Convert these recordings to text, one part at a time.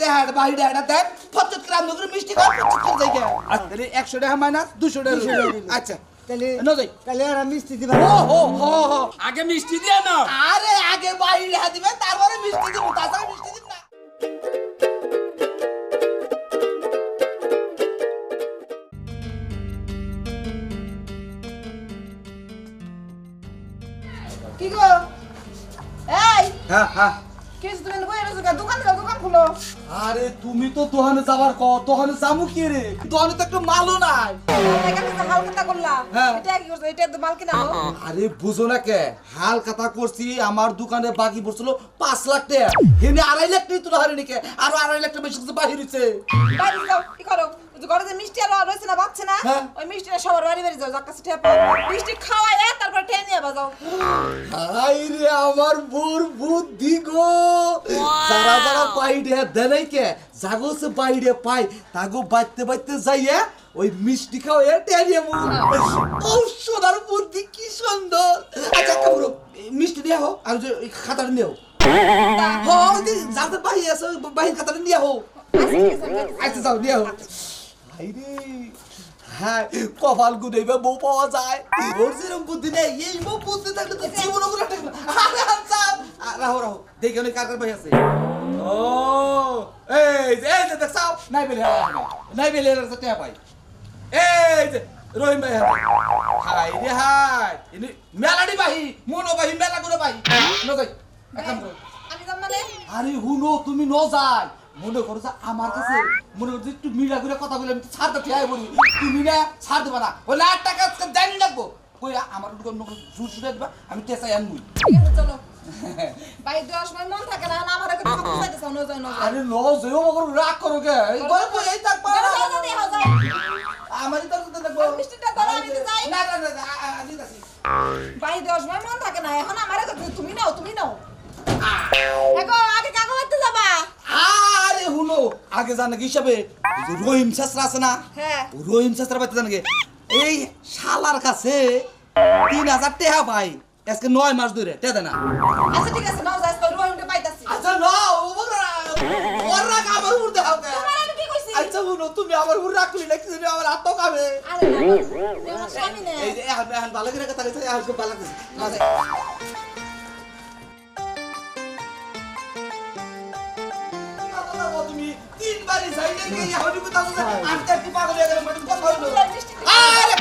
দেহাড় বাহিরে এটা দেন ফচত করে আপনি করে মিষ্টি খাওয়া ফচত করে যাই তাহলে একশো টাকা মাইনাস দুশো টাকা। আচ্ছা তাহলে ন যাই। তাহলে আর মিষ্টি দিবা ও হো হো হো। আগে মিষ্টি দিয়ে নাও। আরে আগে বাহিরে হাত দিবেন তারপরে মিষ্টি দিব তাছাড়া মিষ্টি দিব না। কি গো? এই হ্যাঁ হ্যাঁ। কিছু তুমি বই রয়েছো দোকান দোকান খুলো। আরে তুমি তো দোকানে যাবার ক দোকানে যামু কি রে? দোকানে তো একটা মালও নাই। হ্যাঁ। তো আরে বুঝো না কে হাল কথা করছি আমার দোকানে বাকি পড়ছিল পাঁচ লাখ টাকা। হেনে আড়াই লাখ টাকা তুলে হারিনি কে আরও আড়াই লাখ টাকা বেশি বাহির হইছে। বাইরে ঘরে যে মিষ্টি আর রয়েছে না বাচ্চা না হ্যাঁ। ওই মিষ্টিটা সবার বাড়ি বাড়ি যাও যার কাছে ঠেপা মিষ্টি খাওয়ায় তারপর টেনে নিয়ে বাজাও হাই রে আমার বোর বুদ্ধি গো যারা যারা বাইরে দেনাই কে জাগো বাইরে পাই তাগো বাইতে বাইতে যাইয়া ওই মিষ্টি খাও এ টেরিয়ে মু ও সোনার বুদ্ধি কি সুন্দর আচ্ছা কাবুরো মিষ্টি দিয়ে হো আর যে খাতাটা নিও হো দি যাতে বাহি আছে বাহি খাতাটা নিয়ে হো আচ্ছা যাও নিয়ে হো হাই রে হ্যাঁ কপাল গুনেবে বউ পাওয়া যায়। ওর যেরকম বুদ্ধি নেই এই বউ বুদ্ধি থাকলে তো জীবন থাকবে আরে আচ্ছা। রাহো রাহো দেখে অনেক কার কার ভাই আছে। ও এই যে এই যে দেখছাও নাই বেলে নাই বেলে এর সাথে ভাই এই যে রহিম ভাই হাই রে হাই। ইনি মেলাডি বাহি মনো বাহি মেলা করে বাহি ন যাই এক কাম করো। আমি যাম মানে আরে হুনো তুমি ন যাই। মনে করো যে আমার কাছে মনে করো যে একটু মিলা করে কথা বলে আমি ছাড় তো ঠিয়াই বলি তুমি না ছাড় দেবা না। ওই লাখ টাকা জানি রাখব কই আমার কোনো জুর সুরে দিবা আমি টেসাই ঠিক আছে চলো। বাইরে দেওয়ার সময় মন থাকে না না আমার একটা কথা বুঝাইতেছ ন যায় ন যায় আরে ন যেও মগর রাগ করো কে এই গল্প এই থাক যাও, যাও, যাও, যাও, যাও। আমারই তো তো দেখব মিষ্টিটা ধরো, আমি তো যাই। না না না না, আ- আ- আমি যাচ্ছি। বাইরে দেওয়ার সময় মন থাকে না এখন আমার কথা তুমি নাও তুমি নাও। দেখো আগে কাকু বাড়তে যাবা আরে হুনো আগে জানে কি হিসাবে রহিম শাস্ত্র আছে না হ্যাঁ রহিম শাস্ত্র পাইতে জানে কি? এই শালার কাছে তিন হাজার টেহা পাই আজকে নয় মাস ধরে টেহা দেয় না আচ্ছা ঠিক আছে নাও যাস তো রুমে পাইতাছি আচ্ছা না ওরা ওরা দেখাও কে তোমার আমি কি কইছি আচ্ছা হুনো তুমি আমার উপর রাখলি না কিছু আমার হাত তো কামে আরে না, না এই যে এখন এখন ভালো করে কথা কইছে এখন ভালো লাগছে তিনবারই যাইলে কি এখন কোথাও আটটা কি পাগল হয়ে গেল মানে কথা হইল আরে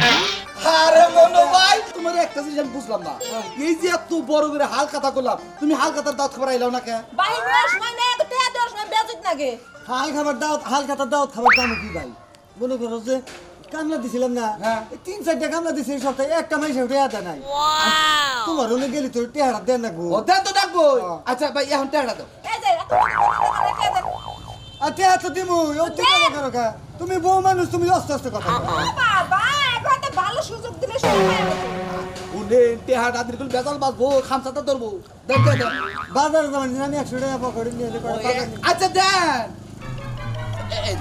আরে মনো ভাই তোমার একটা জিনিস আমি বুঝলাম না। এই যে এত বড় করে হাল কথা করলাম তুমি হাল কথার দাঁত খাবার আইলাও না কে টেয়া বেজত হাল খাবার হাল খাতার খাবার দাম ভাই? মনে করো যে কামলা দিছিলাম না? হ্যাঁ। তিন চারটা কামলা দিছি এই সপ্তাহে একটা মাইসে উঠে আদা নাই। তোমার হলে গেলি তোর টেহারা দেন না গো। দেন তো ডাকবো হ্যাঁ। আচ্ছা ভাই এখন টেড়া দাও। যে এত তো দিমু ও ঠিক কথা করো কা তুমি বউ মানুষ তুমি অস্তে অস্তে কথা বলো। বাবা এখন তো ভালো সুযোগ দিলে হয়ে উনে টেহা দাদিরগুলো বেজাল বাজবো খামসাটা ধরবো। দেন দেন। বাজার যাবেন আমি একশো টাকা পকেটে নিয়ে নিয়ে। আচ্ছা দেন। এই।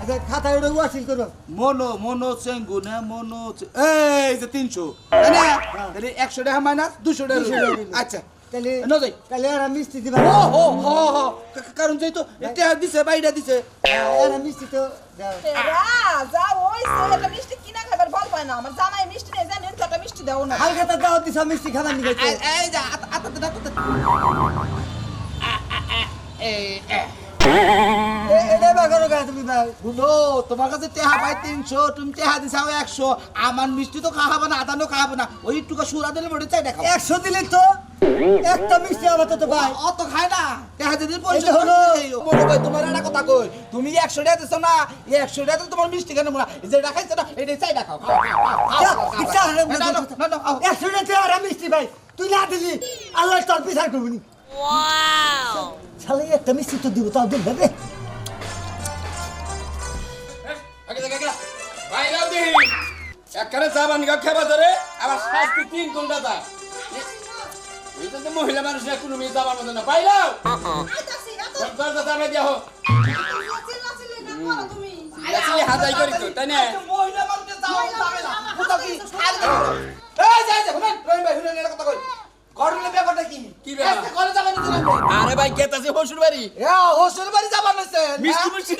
আচ্ছা খাতায় ওটা ওয়াসিল করো। মনো মনো চেঙ্গু না মনো এই যে তিনশো। তাই না তাহলে একশো টাকা মাইনাস দুশো টাকা। আচ্ছা। তাহলে ন যাই। তাহলে আর মিষ্টি দিবা ও হো হো হো কা- কারণ যেহেতু টেহা দিছে বাইরে দিছে। আর মিষ্টি তো দাও। এরা ওই ছেলেটা মিষ্টি কিনা খাবার বল পায় না। আমার জামাই মিষ্টি নেই জানেন একটা মিষ্টি দাও না। দিছা মিষ্টি খাবার নিয়ে গেছে এই- আতাতে আতাতে। এটা তোমার কাছে টেহা পাই তিনশো তুমি টেহা দিছাও একশো। আমার মিষ্টি তো খাওয়াবো না আদানো খাওয়াবো না। ওই টুকা সুরা দিলে মরে চাই দেখাও একশো দিলে তো একটা মিষ্টি আমার তো ভাই। অত খায় না। দেখা যদি হলো। মনে কই তোমার একটা কথা কই তুমি একশো টাকা দিছো না এই একশো টাকা তোমার মিষ্টি কেন যে দেখাইছো না এটা চাই খাও, না। একশো টাকা আর মিষ্টি ভাই তুই না দিলি আল্লাহ তোর করবি একটা মিষ্টি তো দিব তাও দিন রে। একখানে যাবা নিকা খেবা ধরে আবার শাস্তি তিন ঘণ্টা দা এটা তো মহিলা মানুষ কোনো মেয়ে যাবার মতো না। পাইলাও? দরজা চাপে দিয়া হোক কেন করো তুমি আসলে হাজাই করি তো তাই না? মহিলা মানুষকে যাও, মহিলা যাবে না। এই, যাই, যাই, শুনেন, রহিম ভাই, শুনেন, কথা কই। করলে ব্যাপারটা কি? কি ব্যাপার? আজকে কলেজ যাবেন আরে ভাই গেতাছে শ্বশুর বাড়ি এ হোস্টেল বাড়ি যাবার মিষ্টি মিষ্টি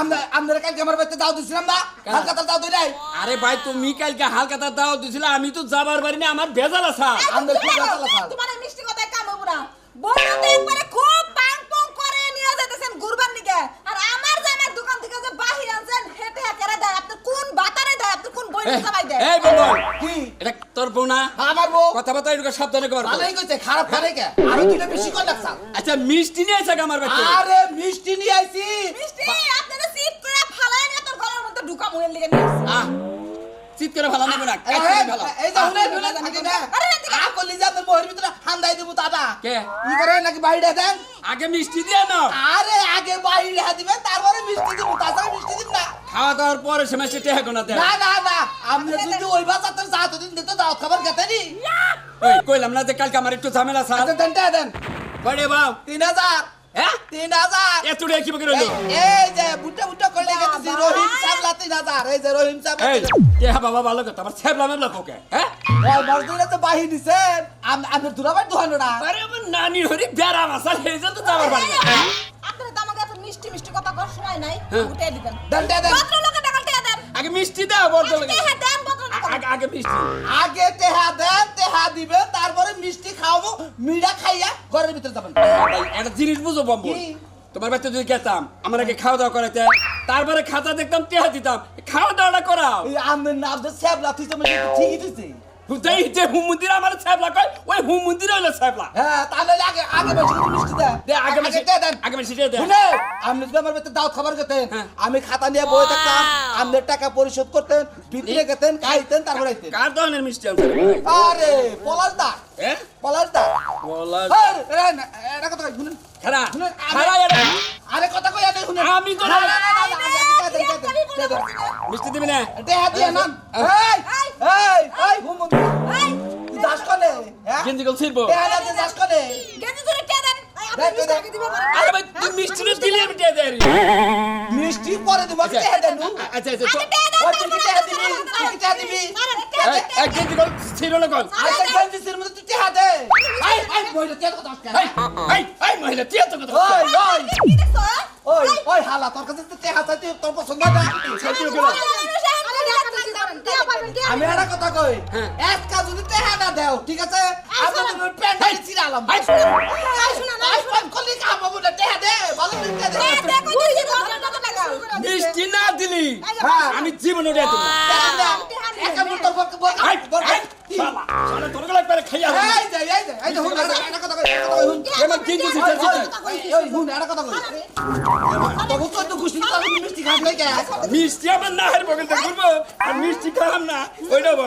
আমরা আমরা কালকে আমার বাড়িতে দাও দিছিলাম না। কার? দাও দিই আরে ভাই তুমি কালকে হালকা দাও দিছিল আমি তো যাবার বাড়ি না আমার ভেজাল আছে। আমরা খুব ভালো খাল তোমার মিষ্টি কথায় কাম হব না। বউরা একবারে খুব পাং পং করে নিয়ে যাইতেছেন গুরবান দিকে আর আমার জামার দোকান থেকে যে বাহির আনছেন হেঁটে একেরে দেয়। আপনি কোন বাতারে দেয়? আপনি কোন বই জামাই দেয়? এই বন্ধু কি? এটা তোর বউ না? আমার বউ। কথাবার্তা একটু সাবধানে কর। ভালোই কইছে খারাপ করে কে? আরও দুটো বেশি কর লাগছা আচ্ছা মিষ্টি নিয়ে এসে আমার বাড়িতে? আরে মিষ্টি নিয়ে আইছি। মিষ্টি! করে ভালো নেবে না ভালো। এই যে হুনে হুনে থাকি না। আরে এদিকে। আ কলি যা তোর বউয়ের ভিতরে হান্দাই দেবো দাদা কে? ই করে নাকি বাইরে দেন আগে মিষ্টি দিয়ে নাও। আরে আগে বাইরে দিবেন তারপরে মিষ্টি দিব তাছাড়া মিষ্টি দিব না। খাওয়া দাওয়ার পরে সে মাসে টেহা দেয় না না না আপনি যদি ওই বাচ্চাতে যা তো দিন দিত দাও খাবার খেতে নি ওই কইলাম না যে কালকে আমার একটু ঝামেলা স্যার আচ্ছা দেন দেন বড়ে বাপ তিন হাজার। হ্যাঁ? তিন হাজার। এত টাকা কি বকে রইল এই- যে বুট্টা বুট্টা করলে গেতেছি রহিম সাবলা তিন হাজার। এই যে রহিম সাবলা এই টেহা বাবা ভালো কথা। আমার ছ্যাবলা মেবলা কোকে হ্যাঁ? মজদুরে তো বাহি দিছেন আমি দুরাবার দুহানো না। আরে আমার নানি হরি বেড়া মাসাল এই যে তো যাবার বাড়ি। আপনারা তো আমাকে এত মিষ্টি মিষ্টি কথা কর সময় নাই। উঠে দিবেন। দেন দেন দেন। টাকা দেন। আগে মিষ্টি দাও বলতে আগে দেন। ভদ্রলোকের। আগে আগে মিষ্টি। আগে তেহা দেন তেহা দিবে তারপরে মিষ্টি খাওয়াবো মিড়া খাইয়া ঘরের ভিতরে যাবেন। ভাই একটা জিনিস বুঝো বম্বু? তোমার বাচ্চা যদি গেতাম আমার আগে খাওয়া দাওয়া করাইতে। তারপরে খাতা দেখতাম তেহা দিতাম। খাওয়া দাওয়াটা করাও। আমি স্যাবলা তুই তো মানে ঠিকই হুদাই যে হুম মন্দির আমার ছ্যাবলা কয় ওই হুম মন্দির হইল ছ্যাবলা। হ্যাঁ তাহলে আগে আগে বেশি মিষ্টি দেন দে আগে বেশি দিয়ে দেন। আগে বেশি দে শুনে আপনি যদি আমার বাড়িতে দাওয়াত খাবার খেতেন। আমি খাতা নিয়ে বই থাকতাম আপনার টাকা পরিশোধ করতেন ভিতরে খেতেন খাইতেন তারপরে আইতেন। কার ধরনের মিষ্টি আরে পলাশ দা হ্যাঁ পলাশ দা এই, না, এটা কথা শুনেন। মিষ্টি দিবি পরে দিব আচ্ছা দিবি এক গেঞ্জি গল ছিড়লো গল হাতে এই এই মহিলা তিয়াত কথা আসছে এই এই মহিলা তিয়াত কথা ওই ওই ওই ওই হালা তোর কাছে তো তেহা চাইতে তোর পছন্দ না সেটি গেল আমি একটা কথা কই একটা যদি তেহা না দেও ঠিক আছে আমি তুমি প্যান্ট চিরালাম ভাই শোনা না আইফোন কলি কাম হবে না তেহা দে ভালো দিতে দে মিষ্টি না দিলি আমি জীবন উড়ে দেব এই, এই, শালা, শালা তোর গলায় পেরে খাইয়া। এই যে এই যে এই যে হুন একটা কথা কই হুন। এবার গেঞ্জি ছিড়ছে, ছিড়ছে। ওই ওই হুন একটা কথা কই। তবু তো তো খুশি তো মিষ্টি খাস নাই কে মিষ্টি আমার না হার বগলতে ঘুরবো আর মিষ্টি খাওয়াম না ওই নেব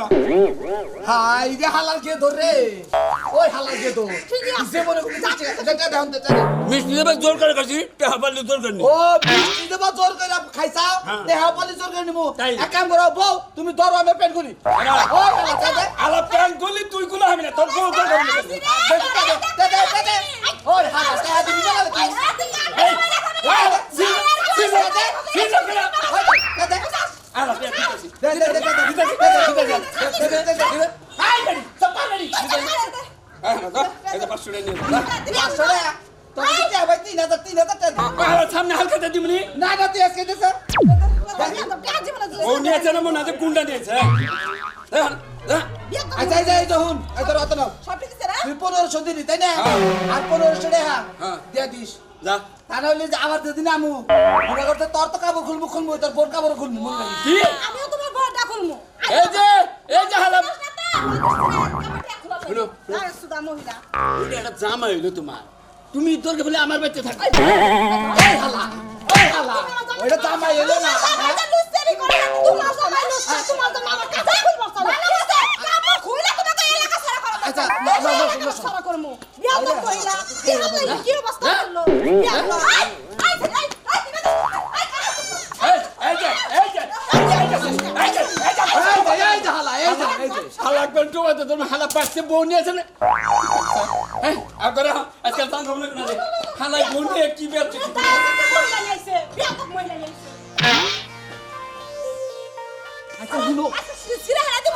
হাই রে হালাল কে ধরে ওই হালাল কে ধর যে মনে করি মিষ্টি দেখা দাও দে মিষ্টি দেবে জোর করে করছি টাকা পারলে জোর করে ও মিষ্টি দেবা জোর করে খাইছাও হ্যাঁ। দেহা পালি জোর করে নিমু। এক কাম করো বউ তুমি ধরো আমি পেন করি হ্যাঁ। ওই হালাল দে দে আলাপ প্যান করলি তুই গুলো হবে না তোর বউ তোর করবি না। দে দে দে দে দে ওই হালাল দেহা দিবি না তুই এই, এই, ছিড়, ছিড়, ছিড়, ছিড় করে। ওই দে দে প্যান করছি। দে দে দে দে দে দে দে দে দে দে হাই বেরি, চাপা বেরি। হ্যাঁ, না, দাও, এই পাঁচশো টাকা নিয়ে যাও। আসলে তোর কি চাই ভাই তিন হাজার তিন হাজার টাকা সামনে হালকা দিয়ে দিবনি না না তুই আজকে দিছে ও নিয়েছে না মনে আছে কুন্ডা নিয়েছে হ্যাঁ, হ্যাঁ। আচ্ছা এই যে এই যে হুন এই তোর অত নাও তুই পনেরোশো দিলি তাই না হ্যাঁ। আর পনেরোশো টাকা হ্যাঁ। দিয়ে দিস যা তা নাহলে যে আবার যেদিন আমু মনে করতে তোর তো কাপড় খুলবো খুলবো তোর বোন কাপড় খুলবো মনে কি আমিও তোমার খুলবো এই যে এই যে শুনো, আরে সুদা মহিলা এটা একটা জামা হইল তোমার তুমি তোর বলে আমার বাড়িতে থাকবে এই হালা এই হালা ওইটা জামাই এলো না হ্যাঁ? আচ্ছা, না, না, না, না, না। আচ্ছা না না না সারা করমু বিয়া তো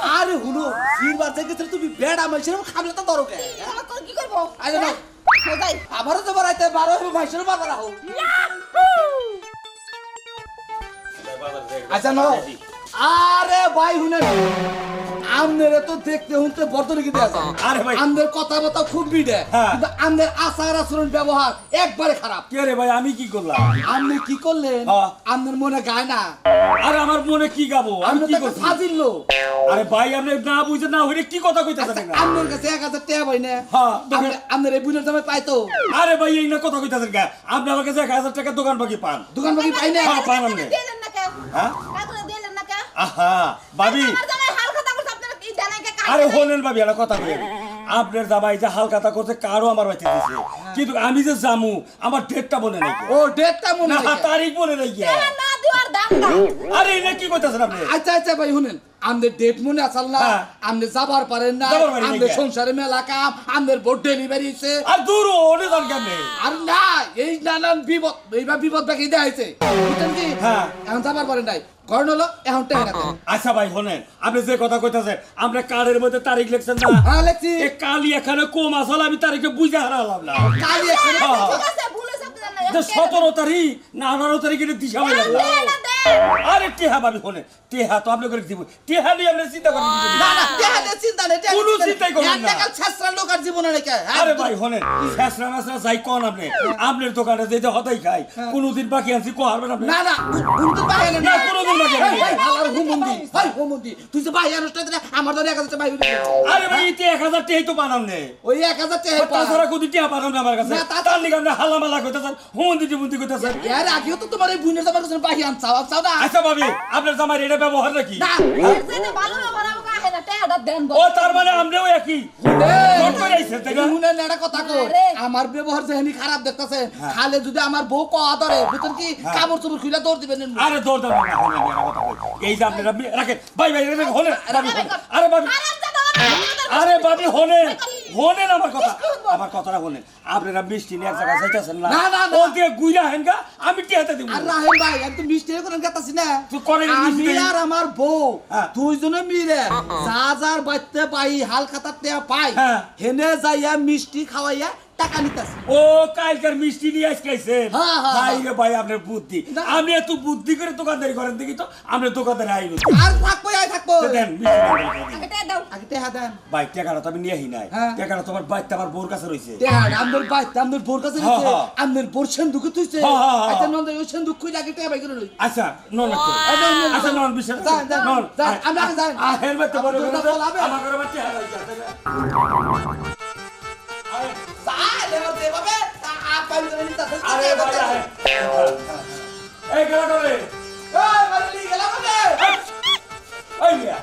আরে হুনো সিরবার থেকে তুমি? বেড়া মাইছের খাবলে তো দরকে কি করব? আরে না। হ্যাঁ? যাই। আবারও তো বাড়াইতে বারো হবে মাইছের বারবার আহো আচ্ছা নাও। আরে ভাই হুনে আমনেরে তো দেখতে হুনতে বর্তনে কি দেয়া যায় আরে ভাই। আমনের কথাবার্তা খুব বিডে হ্যাঁ। কিন্তু আমনের আচার আচরণ ব্যবহার একবারে খারাপ। কে রে ভাই আমি কি করলাম? আপনি কি করলেন? হ্যাঁ। আপনার মনে গায় না। আরে আমার মনে কি গাবো? আমি কি করছি? ফাজিল লোক। আরে ভাই আপনি না বুঝে না হইলে কি কথা কইতাছেন আচ্ছা, না আপনার কাছে এক হাজার টাকা পাই না। হ্যাঁ, আপনি- আপনার এই বুনের দামে পাইতো আরে ভাই এই না কথা কইতাছেন কা? আপনি আমার কাছে এক হাজার টাকা দোকান বাকি পান। দোকান বাকি পাই না? হ্যাঁ, পাইলাম না। দিলেন না কেন হ্যাঁ? দিলেন না কেন আহা ভাবি আমার জামাই হাল কথা করছে আপনারা কি জানাই কে আরে হলেন ভাবি একটা কথা কই আপনার জামাই যে হালকাতা করছে কারও আমার বাড়িতে দিছে। কিন্তু আমি যে জামু আমার ডেটটা বলে নাই। ও ডেটটা মনে না তারিখ বলে নাই গিয়া। না দেওয়ার দাম দাম আরে এটা কি কইতাছেন আপনি? আচ্ছা আচ্ছা ভাই শুনেন। আমাদের ডেট মনে আসাল না? হ্যাঁ। আপনি যাবার পারেন না। আমাদের সংসারে মেলা কাম আমাদের বোর্ড ডেলিভারি হয়েছে আর দূর ওনে যান কেমনে? আর না এই নানান বিপদ এইবার বিপদ বাকি দেয়া হয়েছে বুঝছেন কি? হ্যাঁ। এখন যাবার পারেন নাই। কারণ হলো এখন টাকা আচ্ছা ভাই শোনেন আপনি যে কথা কইতাছেন আমরা কার্ডের মধ্যে তারিখ লিখছেন না। হ্যাঁ লেখছি। এ কালি এখানে কম আসলে আমি তারিখে বুঝে হারালাম না কালি এখানে হ্যাঁ। ঠিক আছে ভুল হয়েছে আপনি জানেন যে সতেরো তারিখ না আঠারো তারিখে দিশা হয়ে দেন আরে টেহা ভাবি শোনেন টেহা তো আপনি করে দিব। টেহা নিয়ে আপনি চিন্তা করেন কি? না না টাকা দিয়ে চিন্তা নেই কোনো চিন্তাই করবেন না। টাকার ছেঁচড়া লোক আর জীবনে রেখে আরে ভাই শোনেন শেষরা মেসরা যাই কোন আপনি। আপনার দোকানে যে যে হতাই খাই কোনোদিন বাকি আনছি কো হারবেন আপনি? না না উনতুর বাইরে না, কোনোদিন বাকি নেই। এই, হালার হুমন্দি। ভাই হুমন্দি। তুই যে ভাই অনুষ্ঠান দিলে আমার ধরে এক হাজার ভাই আরে ভাই এতে এক হাজার টেহাই তো বানাম নে ওই এক হাজার টাকা পা- তাছাড়া কোদি টেহা বানাম না আমার কাছে না, তা- তার লিগে আপনি হাল্লামালা কইতেছেন হুমন্দি টিমন্দি কইতেছেন এর আগেও তো তোমার এই বুনের জামার কাছে বাহি আনছাও আনছাও না আচ্ছা ভাবি আপনার জামাই এটা ব্যবহার নাকি না ভালো ব্যবহার আমাকে আহে না দেন ও তার মানে আমরাও একই। আমার ব্যবহার যেহেনি খারাপ দেখতেছে খালে যদি আমার বউ কয়া ধরে বুঝছেন কি কাপড় চোপড় খুলে দৌড় দিবেন আরে দৌড় এই যে রাখেন ভাই ভাই হলেন। আরে আরে ভাবি হলেন। হলেন আমার কথা। আমার কথাটা বলেন আপনারা মিষ্টি নিয়ে এক জায়গায় যাইতেছেন না। না, না, না। দিয়ে গুইরা হেনগা আমি টিয়াতে দিব আর রাহেন ভাই আমি তো মিষ্টি করে গেতাছি না। তুই করে আমি মিষ্টি? আর আমার বউ হ্যাঁ। দুইজনে মিলে যা যার বাইতে পাই হাল খাতার টেয়া পাই হ্যাঁ। হেনে যাইয়া মিষ্টি খাওয়াইয়া টাকা নিতাছি। ও কালকার মিষ্টি নিয়ে আসকাইছেন হ্যাঁ, হ্যাঁ, ভাই হ্যাঁ। রে ভাই আপনার বুদ্ধি। আমি এত বুদ্ধি করে দোকানদারি করেন দেখি তো আপনার দোকানদারি আইব। আর থাকব আই থাকব। দেন মিষ্টি দেন, দেন, দেন। আগে টাকা দাও। আগে টেহা দেন। ভাই টাকাটা তো আমি নিয়ে আহি নাই। টাকাটা তোমার বাইতে আমার বোর কাছে রইছে। আমদের বাই আমদের বোর কাছে হ্যাঁ। আমদের বোর সেন্দুক তুইছে। আচ্ছা নন্দ ওই সেন্দুক বাই করে আচ্ছা নন আচ্ছা নন। নন আমরা বড় করে আমার বাচ্চা হারাই আরে আরে। এই গেলা করে এই মারলি গেলা ওই মিয়া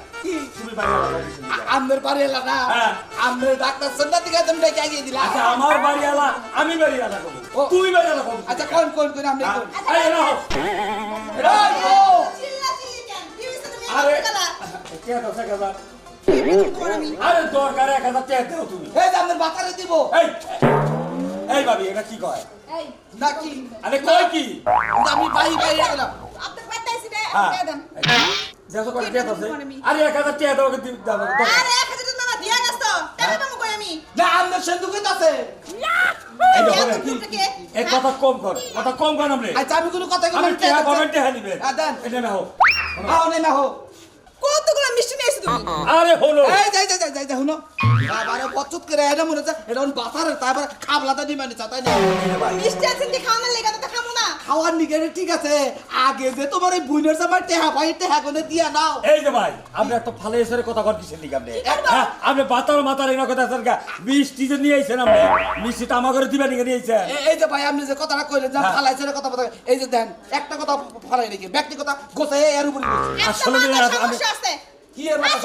তুমি বাইরে লাগা দিছো মিয়া। আমদের বাড়ি এলা না? হ্যাঁ। আমদের ডাক্তার সন্ধ্যা থেকে তুমি ডেকে আগিয়ে দিলা। আচ্ছা আমার বাড়ি আমি বাড়ি করব তুমি বাড়ি করব আচ্ছা কোন কোন কোন আমনে কোন? চিল্লি কেন কি হইছে তুমি আরে কে তো সে কাজা আরে দরকার এক হাজার টাকা দাও তুমি। এই যে আমদের বাতারে দিব। এই এই ভাবি এটা কি কয়? নাকি আরে কয় কি? আমি বাই বাই গেলাম। আপনি পাইতাইছি রে হ্যাঁ। টাকা দেন। যত করে টাকা আছে? আরে এক হাজার টাকা দাও দিই দাও। আরে এক হাজার টাকা দিয়া গেছ। তো টাকা দেবো কই আমি? না আমদের সেন্দুকে আছে এই যে এত হবে। দুধটা কে? এই কথা কম কর কথা কম কর আপনি আচ্ছা আমি কোনো কথা আমি কই টাকা পাবেন টাকা দিবেন হ্যাঁ, দেন। এটা না হোক আও না হো। কতগুলো মিষ্টি নিয়েছি তুমি? আরে হলো। এই যাই হুনো বাবারে বচত করে এটা মনে হচ্ছে এটা বাতারে তারপর খাবলাটা দিমানি চাতাই না? মিষ্টি আছেন কি খাওয়ানোর লেগে তো খামো না। খাওয়ার নিকে ঠিক আছে। আগে যে তোমার এই বুইনের জামার টেহা পাই টেহা কোনে দিয়া নাও। এই যে ভাই আপনি একটা ভালো এসে কথা কর আপনি? হ্যাঁ আপনি বাতার মাতার এনে কথা মিষ্টি যে নিয়ে আইছেন আপনি আমার ঘরে দিবেন নিয়ে নিয়ে আইছেন। এই যে ভাই আপনি যে কথাটা কইলেন যে হ্যাঁ। ফালাইছে কথা বলতে এই যে দেন একটা কথা ফালাই রেখে ব্যক্তি কথা গোছে এর উপরে আসলে আমি- কি এর মাথা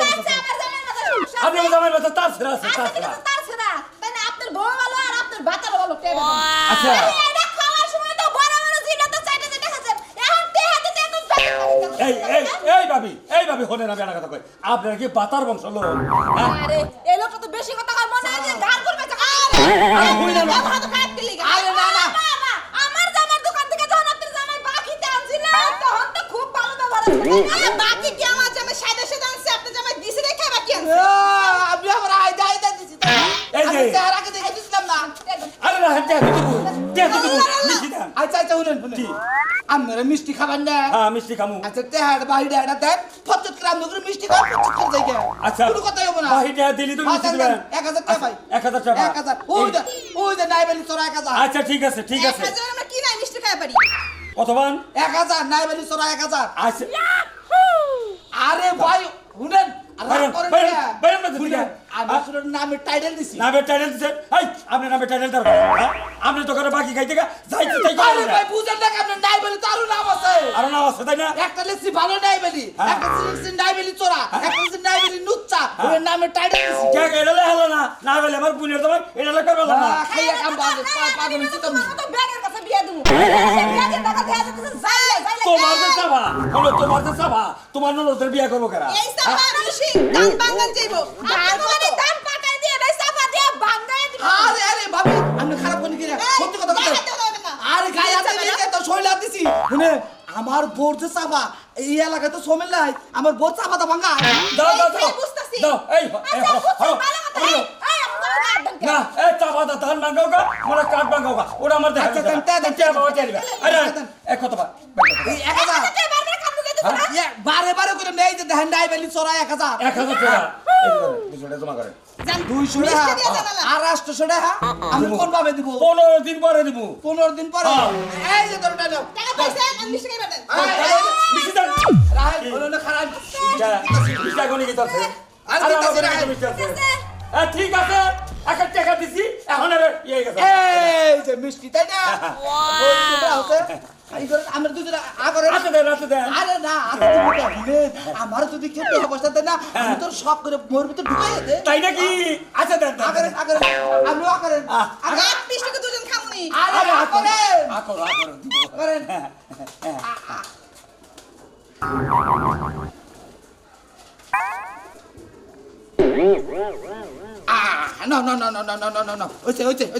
আচ্ছা, সমস্যা আচ্ছা, আমার জামাইয়ের মাথার সমস্যা আপনি আছে। আমার জামাই বাচ্চা তার ছেড়া আছে আচ্ছা, তার ঠিক ছেড়া তার ছেঁড়া। তাই আপনার বউ ভালো আর আপনার বাতারও ভালো, টেহা আচ্ছা। এটা খাওয়ার সময় তো বড় বড় জিনিস তো চাইতে চাইতে খাচ্ছেন। এখন দিতে এত ব্যাপার করে এই এই এই ভাবি এই ভাবি হলেন আমি একটা কথা কই আপনারা কি বাতার বংশ লোক হ্যাঁ আরে, এই লোকটা তো বেশি কথা কয়, মনে হয় যে গাল করবে আরে, আরে, না, না। ব্যবহার তো খারাপ কি আরে, না, না। না, আমার জামার দোকান থেকে যখন আপনার জামাই বাকিতে আনছিল, তখন তো খুব ভালো ব্যবহার আছে। আরে, বাকি কি আমার জামাই সাইডে সাইডে আনছে, আপনার জামাই দিছে রেখে মিষ্টি দেন আচ্ছা আচ্ছা কি? আপনারা মিষ্টি খাবেন না? হ্যাঁ মিষ্টি খামু। আচ্ছা দেন ফচত করে আপনি করে মিষ্টি খান ফচত করে যাই আচ্ছা কোনো কথাই হবে না। বাহিটা দিলি তো মিষ্টি আচ্ছা, দিবেন। এক হাজার টাকা ভাই টাকা। ওই ওই যে নাই বেলি এক হাজার। আচ্ছা ঠিক আছে ঠিক আছে। আমরা কি নাই মিষ্টি খাই পারি? কতবান এক হাজার নাই বেলি এক হাজার। আচ্ছা। আরে ভাই শুনেন করেন না। না তো শুনেন, দিকে। আমি? আসলে নামে টাইটেল দিছি। নামের টাইটেল দিচ্ছেন এই আপনি নামের টাইটেল দরকার? আপনি তো করে বাকি খাইতে গা যাইতে তাই আরে ভাই বুঝেন না কেমন? নাই বেলি তো আরও নাম আছে। আর না আছে তাই না? একটা লিখছি ভালো নাই বেলি। একটা লিখছি নাই বেলি চোরা একটা লিখছি নাই বেলি নুচ্চা ওর নামে টাইটেল দিছি। কে কে হলো না? না বলে আমার বুনের তো ভাই এটা লেখা করল না। খাইয়া কাম বাজে পাগল হইছি তুমি তোমার তো ব্যাগের কাছে বিয়ে দেবো। ব্যাগের টাকা দেয়া যেতেছে যাইলে যাইলে তোমার হলো ননদের বিয়া করব কেরা? এই সাফা ঋষি দান বাঙ্গাল যাইবো। আর দান পাকাই দিয়ে এই সাফা দিয়ে বাঙ্গাই দিব। আরে আরে ভাবি আপনি খারাপ কোন কি রে সত্যি কথা বলতে আরে গায়ে হাতে দিয়ে তো শৈল দিছি। শুনে? আমার বোর যে এই এলাকায় তো সমেল নাই আমার বোর চাবা তো ভাঙা। দাও দাও দাও বুঝতাছি। দাও এই কথা। না চাপা দা ধান ভাঙাও গা মোরা কাঠ ভাঙাও গা ওরা আমার দেখা আচ্ছা, বাবা আরে এক কথা বা এক বারে বারে করে নেই যে বেলি চড়া এক হাজার। এক হাজার টাকা টাকা জমা করেন। আমি কোন ভাবে পনেরো দিন পরে দিব। পনেরো দিন পরে? এই যে তোর টাকা হ্যাঁ, হ্যাঁ, হ্যাঁ। ঠিক আছে একটা টাকা দিছি এখন আর ইয়ে মিষ্টি তাই না? আমরা দুজন আ করে দেন হাতে দেন আরে না আরে তুমি আমার যদি খেতে অবস্থা না আমি তোর শখ করে মোর ভিতর ঢুকাই দে তাই নাকি আচ্ছা দেন আগরে আগরে আমি দুজন খামুনি আরে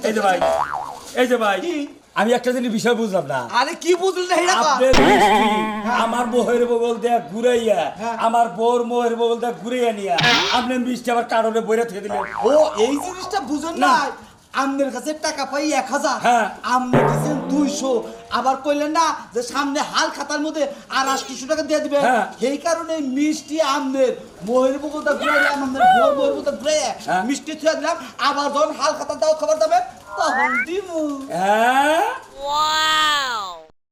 দিব ভাই এই যে ভাই আমি একটা জিনিস বিষয় বুঝলাম না আরে কি বুঝলি না এটা আপনার মিষ্টি আমার বহের বগল দেয়া ঘুরাইয়া হ্যাঁ। আমার বর মোহের বগল দেয়া ঘুরাইয়া নিয়া আপনি মিষ্টি আবার কারণে বইরা থেকে দিলেন ও এই জিনিসটা বুঝুন না। আমনের কাছে টাকা পাই এক হাজার হ্যাঁ। আমনে দিচ্ছেন দুইশো আবার কইলেন না যে সামনে হাল খাতার মধ্যে আর আটশো টাকা দিয়ে দিবে হ্যাঁ। সেই কারণে মিষ্টি আমনের মোহের ঘুরে দিলাম আমাদের ভোর মহের বকুলটা ঘুরে হ্যাঁ। মিষ্টি ছুঁয়ে দিলাম আবার যখন হাল খাতার দাও খবর দেবে তখন দিমু হ্যাঁ!